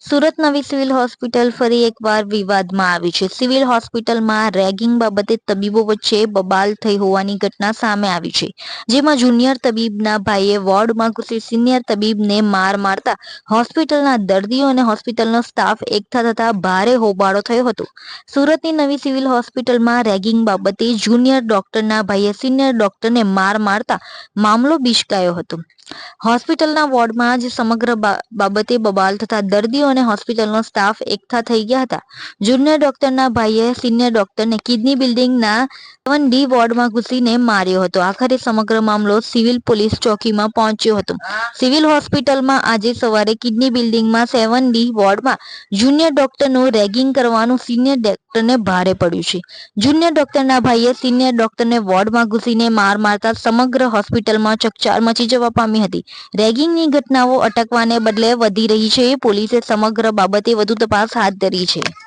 સુરત નવી civil hospital ફરી એકવાર વિવાદમાં આવી છે. સિવિલ હોસ્પિટલમાં રેગિંગ બાબતે તબીબો વચ્ચે બબાલ થઈ હોવાની ઘટના સામે આવી છે. જેમાં જુનિયર તબીબના ભાઈએ વોર્ડમાં ઘૂસી સિનિયર તબીબને માર મારતા હોસ્પિટલના દર્દીઓ અને હોસ્પિટલનો સ્ટાફ એકઠા થતા ભારે હોબાળો થયો હતો. સુરતની નવી સિવિલ હોસ્પિટલમાં રેગિંગ બાબતે જુનિયર ડોક્ટરના ભાઈએ સિનિયર ડોક્ટરને માર મારતા મામલો બિશકાયો હતો. હોસ્પિટલના વોર્ડમાં જ સમગ્ર બાબતે બબાલ થતા દર્દીઓ અને હોસ્પિટલનો સ્ટાફ એકઠા થઈ ગયા હતા. જુનિયર ડોક્ટરના ભાઈએ સિનિયર ડોક્ટરને કિડની બિલ્ડિંગના સેવન ડી વોર્ડમાં ઘૂસીને માર્યો હતો. આખરે સમગ્ર મામલો સિવિલ પોલીસ ચોકીમાં પહોંચ્યો હતો. સિવિલ હોસ્પિટલમાં આજે સવારે કિડની બિલ્ડિંગમાં સેવન ડી વોર્ડમાં જુનિયર ડોક્ટરનું રેગિંગ કરવાનું સિનિયર ડોક્ટરને ભારે પડ્યું છે. જુનિયર ડોક્ટરના ભાઈએ સિનિયર ડોક્ટરને વોર્ડમાં ઘૂસીને માર મારતા સમગ્ર હોસ્પિટલમાં ચકચાર મચી જવા પામી હતી. રેગિંગની ઘટનાઓ અટકવાને બદલે વધી રહી છે પોલીસે સમગ્ર બાબતે વધુ તપાસ હાથ ધરી છે.